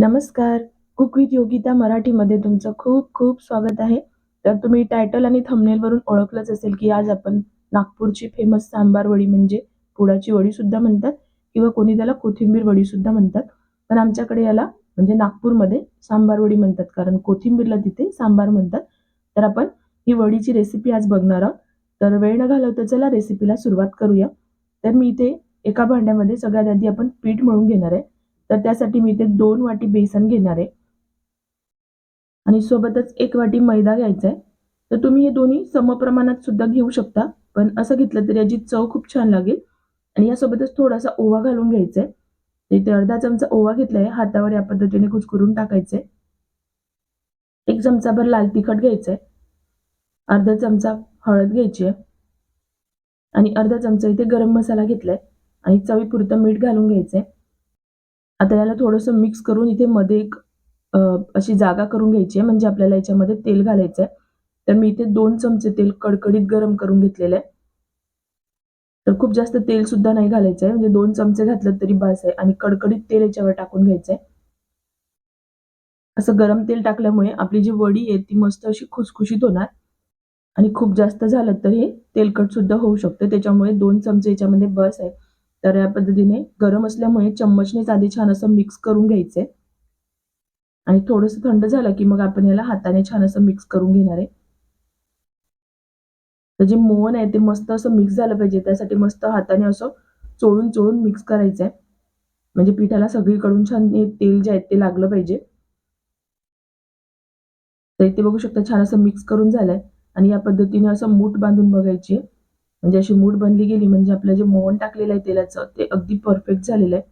नमस्कार. Cook with Yogita मराठीमध्ये तुमचं खूप खूप स्वागत आहे. तर तुम्ही टायटल आणि थंबनेलवरून ओळखलंच असेल की आज आपण नागपूरची फेमस सांबार वडी म्हणजे पुडाची वडी सुद्धा म्हणतात किंवा कोणी त्याला कोथिंबीर वडी सुद्धा म्हणतात. पण आमच्याकडे याला म्हणजे नागपूरमध्ये सांबार वडी म्हणतात. कारण कोथिंबीरला तिथे सांबार म्हणतात. तर आपण ही वडीची रेसिपी आज बघणार आहोत. तर वेळ न घालवता चला रेसिपीला सुरुवात करूया. तर मी इथे एका भांड्यामध्ये सगळ्यात आधी आपण पीठ मळून घेणार आहे. तर त्यासाठी मी इथे दोन वाटी बेसन घेणार आहे. आणि सोबतच एक वाटी मैदा घ्यायचा आहे तर तुम्ही हे दोन्ही समप्रमाणात सुद्धा घेऊ शकता. पण असं घेतलं तरी याची चव खूप छान लागेल. आणि यासोबतच थोडासा ओवा घालून घ्यायचा आहे इथे अर्धा चमचा ओवा घेतलाय. हातावर या पद्धतीने कुचकुरून टाकायचे एक चमचाभर लाल तिखट घ्यायचंय. अर्धा चमचा हळद घ्यायची आहे आणि अर्धा चमचा इथे गरम मसाला घेतलाय. आणि चवीपुरतं मीठ घालून घ्यायचंय. आता याला थोडंसं मिक्स करून इथे मध्ये एक अशी जागा करून घ्यायची आहे. म्हणजे आपल्याला याच्यामध्ये तेल घालायचं आहे तर मी इथे दोन चमचे तेल कडकडीत गरम करून घेतलेलं आहे. तर खूप जास्त तेल सुद्धा नाही घालायचं आहे म्हणजे दोन चमचे घातलं तरी बास आहे. आणि कडकडीत तेल याच्यावर टाकून घ्यायचंय. असं गरम तेल टाकल्यामुळे आपली जी वडी आहे ती मस्त अशी खुसखुशीत होणार. आणि खूप जास्त झालं तर हे तेलकट सुद्धा होऊ शकतं. त्याच्यामुळे दोन चमचे याच्यामध्ये बस आहे. तर या पद्धतीने गरम असल्यामुळे चम्मचनेच आधी छान असं मिक्स करून घ्यायचंय आणि थोडस थंड झालं की मग आपण याला हाताने छान असं मिक्स करून घेणार आहे. तर जे मोहन आहे ते मस्त असं मिक्स झालं पाहिजे. त्यासाठी मस्त हाताने असं चोळून चोळून मिक्स करायचंय. म्हणजे पिठाला सगळीकडून छान हे तेल जे आहे ते लागलं पाहिजे. तर इथे बघू शकता छान असं मिक्स करून झालंय. आणि या पद्धतीने असं मूठ बांधून बघायची म्हणजे अशी मूठ बनली गेली म्हणजे आपलं जे मोहन टाकलेलं आहे तेलाचं ते अगदी परफेक्ट झालेलं आहे.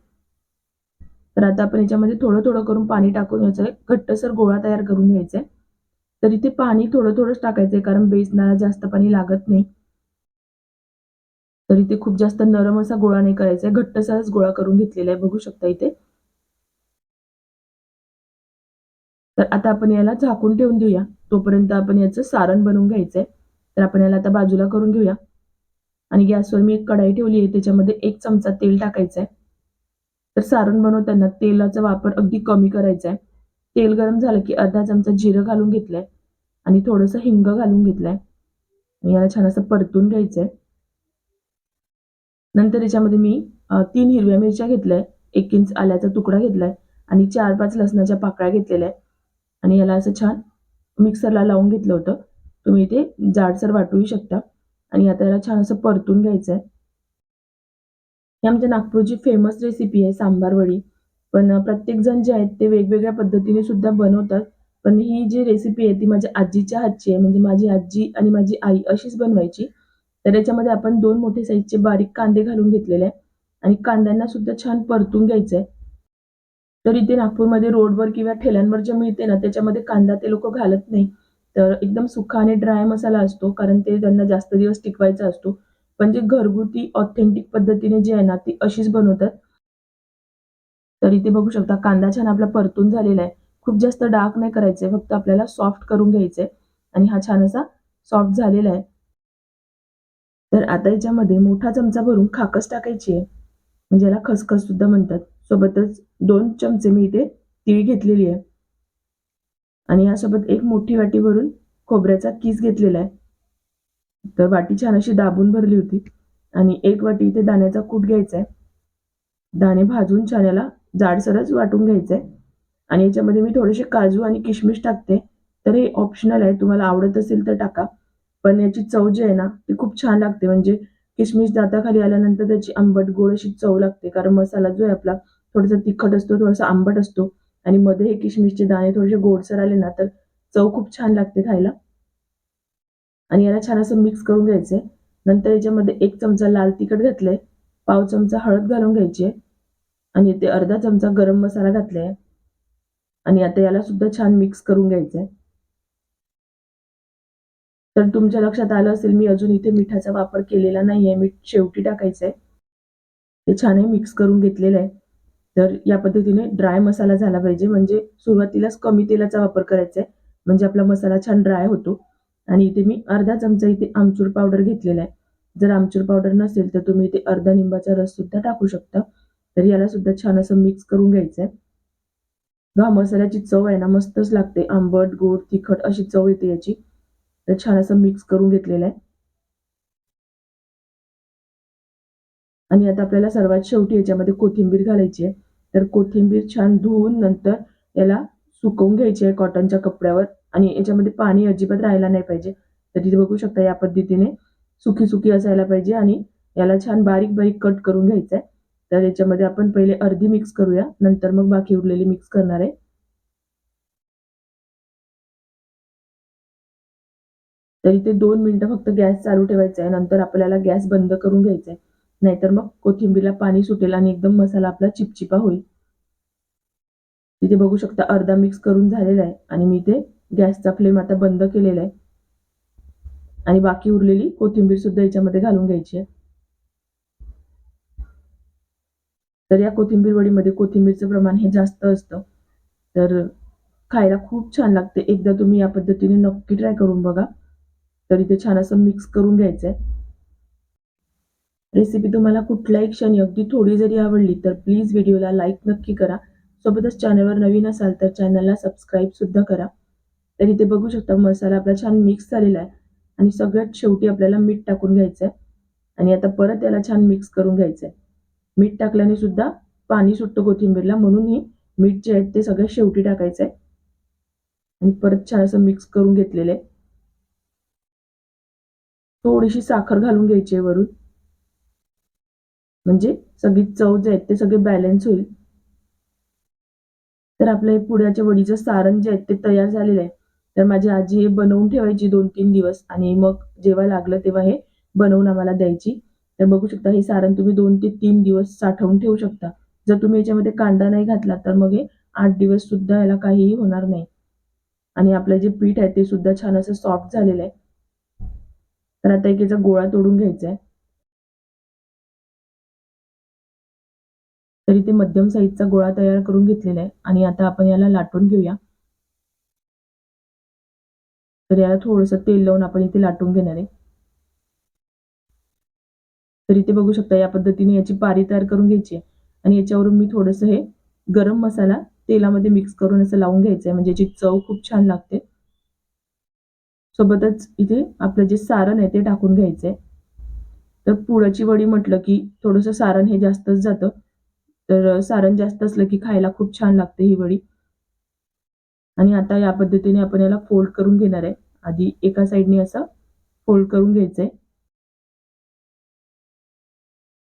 तर आता आपण याच्यामध्ये थोडं थोडं करून पाणी टाकून घ्यायचं आहे घट्टसर गोळा तयार करून घ्यायचा आहे तर इथे पाणी थोडं थोडंच आहे कारण बेसनाला जास्त पाणी लागत नाही. तर इथे खूप जास्त नरम असा गोळा नाही करायचा आहे घट्टसाच गोळा करून घेतलेला आहे बघू शकता इथे. तर आता आपण याला झाकून ठेवून देऊया. तोपर्यंत आपण याचं सारण बनवून घ्यायचंय. तर आपण याला आता बाजूला करून घेऊया. आणि गॅसवर मी एक कढाई ठेवली आहे त्याच्यामध्ये एक चमचा तेल टाकायचं आहे तर सारण बनवताना तेलाचा वापर अगदी कमी करायचा आहे तेल गरम झालं की अर्धा चमचा जिरं घालून घेतलंय आणि थोडंसं हिंग घालून घेतलंय. आणि याला छान असं परतून घ्यायचंय. नंतर याच्यामध्ये मी तीन हिरव्या मिरच्या घेतल्या एक इंच आल्याचा तुकडा घेतलाय आणि चार पाच लसणाच्या पाकळ्या घेतलेल्या आहे आणि याला असं छान मिक्सरला लावून घेतलं होतं. तुम्ही इथे जाडसर वाटूही शकता. आणि आता याला छान असं परतून घ्यायचं आहे ही आमच्या म्हणजे नागपूरची फेमस रेसिपी आहे सांबार वडी. पण प्रत्येक जण जे आहेत ते वेगवेगळ्या पद्धतीने सुद्धा बनवतात. पण ही जी रेसिपी आहे ती माझ्या आजीच्या हातची आहे. म्हणजे माझी आजी आणि माझी आई अशीच बनवायची. तर याच्यामध्ये आपण दोन मोठे साईजचे बारीक कांदे घालून घेतलेले आहे. आणि कांद्यांना सुद्धा छान परतून घ्यायचं आहे तर इथे नागपूरमध्ये रोडवर किंवा ठेल्यांवर जे मिळते ना त्याच्यामध्ये कांदा ते लोक घालत नाही. तर एकदम सुखा आणि ड्राय मसाला असतो कारण ते त्यांना जास्त दिवस टिकवायचा असतो. पण जे घरगुती ऑथेंटिक पद्धतीने जे आहे ना ती अशीच बनवतात. तर इथे बघू शकता कांदा छान आपला परतून झालेला आहे. खूप जास्त डार्क नाही करायचंय फक्त आपल्याला सॉफ्ट करून घ्यायचंय. आणि हा छान असा सॉफ्ट झालेला आहे. तर आता याच्यामध्ये मोठा चमचा भरून खाकस टाकायची आहे. म्हणजे याला खसखस सुद्धा म्हणतात. सोबतच दोन चमचे मी इथे तीळ घेतलेली आहे. आणि यासोबत एक मोठी वाटी भरून खोबऱ्याचा किस घेतलेला आहे. तर वाटी छान अशी दाबून भरली होती आणि एक वाटी इथे दाण्याचा कूट घ्यायचा आहे. दाणे भाजून छान याला जाडसरच वाटून घ्यायचं आहे. आणि याच्यामध्ये मी थोडेसे काजू आणि किशमिश टाकते. तर हे ऑप्शनल आहे. तुम्हाला आवडत असेल तर टाका. पण याची चव जी आहे ना ती खूप छान लागते. म्हणजे किशमिश दाताखाली आल्यानंतर त्याची आंबट गोड अशी चव लागते. कारण मसाला जो आहे आपला थोडासा तिखट असतो थोडासा आंबट असतो. आणि मध्ये हे किशमिशचे दाणे थोडेसे गोडसर आले ना तर चव खूप छान लागते खायला. आणि याला छान असं मिक्स करून घ्यायचंय नंतर याच्यामध्ये एक चमचा लाल तिखट घातलंय पाव चमचा हळद घालून घ्यायची आहे. आणि ते अर्धा चमचा गरम मसाला घातलाय. आणि आता याला सुद्धा छान मिक्स करून घ्यायचंय. तर तुमच्या लक्षात आलं असेल मी अजून इथे मिठाचा वापर केलेला नाहीये. मीठ शेवटी टाकायचंय. ते छान मिक्स करून घेतलेलं आहे. तर या पद्धतीने ड्राय मसाला झाला पाहिजे. म्हणजे सुरुवातीलाच कमी तेलाचा वापर करायचा आहे म्हणजे आपला मसाला छान ड्राय होतो. आणि इथे मी अर्धा चमचा इथे आमचूर पावडर घेतलेला आहे. जर आमचूर पावडर नसेल तर तुम्ही इथे अर्धा निंबाचा रस सुद्धा टाकू शकता. तर याला सुद्धा छान असं मिक्स करून घ्यायचं आहे हा मसाल्याची चव आहे ना मस्तच लागते. आंबट गोड तिखट अशी चव येते याची. तर छान असं मिक्स करून घेतलेलं आहे. आणि आता आपल्याला सर्वात शेवटी याच्यामध्ये कोथिंबीर घालायची आहे. तर कोथिंबीर छान धुवून नंतर याला सुकवून घ्यायची आहे कॉटनच्या कपड्यावर. आणि याच्यामध्ये पाणी अजिबात राहायला नाही पाहिजे. तर तिथे बघू शकता या पद्धतीने सुकी सुकी असायला पाहिजे आणि याला छान बारीक बारीक कट करून घ्यायचं आहे. तर याच्यामध्ये आपण पहिले अर्धी मिक्स करूया. नंतर मग बाकी उरलेली मिक्स करणार आहे. तर इथे दोन मिनिटं फक्त गॅस चालू ठेवायचा आहे. नंतर आपल्याला गॅस बंद करून घ्यायचा आहे. नाहीतर मग कोथिंबीरला पाणी सुटेल आणि एकदम मसाला आपला चिपचिपा होईल. तिथे बघू शकता अर्धा मिक्स करून झालेला आहे आणि मी ते गॅसचा फ्लेम आता बंद केलेला आहे. आणि बाकी उरलेली कोथिंबीर सुद्धा याच्यामध्ये घालून घ्यायची आहे. तर या कोथिंबीर वडीमध्ये कोथिंबीरचं प्रमाण हे जास्त असतं. तर खायला खूप छान लागते. एकदा तुम्ही या पद्धतीने नक्की ट्राय करून बघा. तर इथे छान असं मिक्स करून घ्यायचं आहे रेसिपी तुम्हाला कुठल्याही क्षणी अगदी थोडी जरी आवडली तर प्लीज व्हिडिओला लाईक नक्की करा. सोबतच चॅनलवर नवीन असाल तर चॅनलला सबस्क्राईब सुद्धा करा. तर इथे बघू शकता मसाला आपला छान मिक्स झालेला आहे. आणि सगळ्यात शेवटी आपल्याला मीठ टाकून घ्यायचं आहे आणि आता परत याला छान मिक्स करून घ्यायचं आहे मीठ टाकल्याने सुद्धा पाणी सुटतं कोथिंबीरला म्हणून ही मीठ जे आहे ते सगळ्यात शेवटी टाकायचं आहे आणि परत छान असं मिक्स करून घेतलेलं आहे. थोडीशी साखर घालून घ्यायची आहे वरून. म्हणजे सगळी चव जे आहेत ते सगळे बॅलन्स होईल. तर आपलं हे पुण्याच्या वडीचं सारण जे आहे ते तयार झालेलं आहे. तर माझी आजी हे बनवून ठेवायची दोन तीन दिवस आणि मग जेव्हा लागलं तेव्हा हे बनवून आम्हाला द्यायची. तर बघू शकता हे सारण तुम्ही दोन ते तीन दिवस साठवून ठेवू शकता. जर तुम्ही याच्यामध्ये कांदा नाही घातला तर मग हे आठ दिवस सुद्धा याला काहीही होणार नाही. आणि आपलं जे पीठ आहे ते सुद्धा छान असं सॉफ्ट झालेलं आहे. तर आता एक याचा गोळा तोडून घ्यायचा आहे. तर इथे मध्यम साईजचा गोळा तयार करून घेतलेला आहे. आणि आता आपण याला लाटून घेऊया. तर याला थोडंसं तेल लावून आपण इथे लाटून घेणार आहे. तर इथे बघू शकता या पद्धतीने याची पारी तयार करून घ्यायची आहे. आणि याच्यावरून मी थोडंसं हे गरम मसाला तेलामध्ये मिक्स करून असं लावून घ्यायचं आहे म्हणजे याची चव खूप छान लागते. सोबतच इथे आपलं जे सारण आहे ते टाकून घ्यायचंय. तर पुडाची वडी म्हटलं की थोडंसं सारण हे जास्तच जातं. तर सारण जास्त असलं की खायला खूप छान लागते ही वडी. आणि आता या पद्धतीने आपण याला फोल्ड करून घेणार आहे. आधी एका साईडने असं फोल्ड करून घ्यायचंय.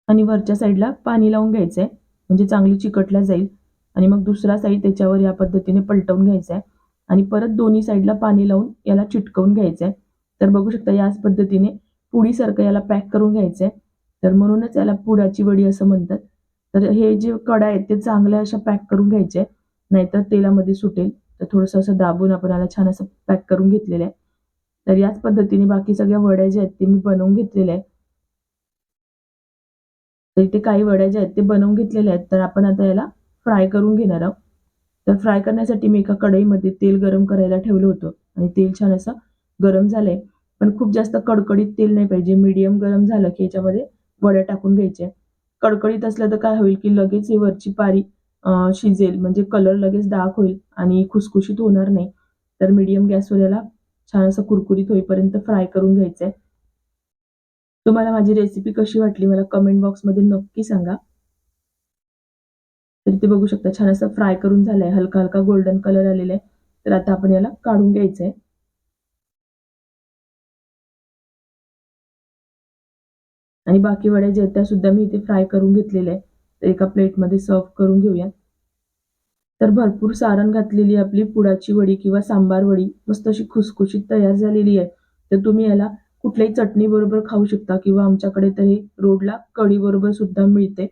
आणि वरच्या साईडला पाणी लावून घ्यायचंय. म्हणजे चांगली चिकटल्या जाईल. आणि मग दुसरा साईड त्याच्यावर या पद्धतीने पलटवून घ्यायचा आहे आणि परत दोन्ही साईडला पाणी लावून याला चिटकवून घ्यायचं आहे तर बघू शकता याच पद्धतीने पुडीसारखं याला पॅक करून घ्यायचं आहे तर म्हणूनच याला पुडाची वडी असं म्हणतात. तर हे जे कडा आहेत ते चांगल्या अशा पॅक करून घ्यायचे नाहीतर तेलामध्ये सुटेल. तर थोडंसं असं दाबून आपण याला छान असं पॅक करून घेतलेलं आहे. तर याच पद्धतीने बाकी सगळ्या वड्या ज्या आहेत ते मी बनवून घेतलेल्या आहेत. तर इथे काही वड्या ज्या आहेत ते बनवून घेतलेल्या आहेत. तर आपण आता याला फ्राय करून घेणार आहोत. तर फ्राय करण्यासाठी मी एका कढईमध्ये तेल गरम करायला ठेवलं होतं. आणि तेल छान असं गरम झालंय. पण खूप जास्त कडकडीत तेल नाही पाहिजे. मीडियम गरम झालं की याच्यामध्ये वड्या टाकून घ्यायच्या कडकडीत असलं तर काय होईल की लगेच ही वरची पारी शिजेल. म्हणजे कलर लगेच डार्क होईल आणि खुसखुशीत होणार नाही. तर मीडियम गॅसवर याला छान असं कुरकुरीत होईपर्यंत फ्राय करून घ्यायचं आहे तुम्हाला माझी रेसिपी कशी वाटली मला कमेंट बॉक्समध्ये नक्की सांगा. तर ते बघू शकता छान असं फ्राय करून झालंय. हलका हलका गोल्डन कलर आलेला आहे तर आता आपण याला काढून घ्यायचं आहे आणि बाकी वड्या ज्या आहेत त्या सुद्धा मी इथे फ्राय करून घेतलेल्या आहेत. तर एका प्लेटमध्ये सर्व करून घेऊया. तर भरपूर सारण घातलेली आपली पुडाची वडी किंवा सांबार वडी. मस्त अशी खुसखुशीत तयार झालेली आहे. तर तुम्ही याला कुठल्याही चटणी बरोबर खाऊ शकता किंवा आमच्याकडे तरी रोडला कढी बरोबर सुद्धा मिळते.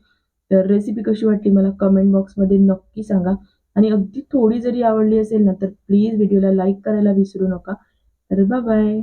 तर रेसिपी कशी वाटली मला कमेंट बॉक्समध्ये नक्की सांगा. आणि अगदी थोडी जरी आवडली असेल ना तर प्लीज व्हिडिओला लाईक करायला विसरू नका. तर बाय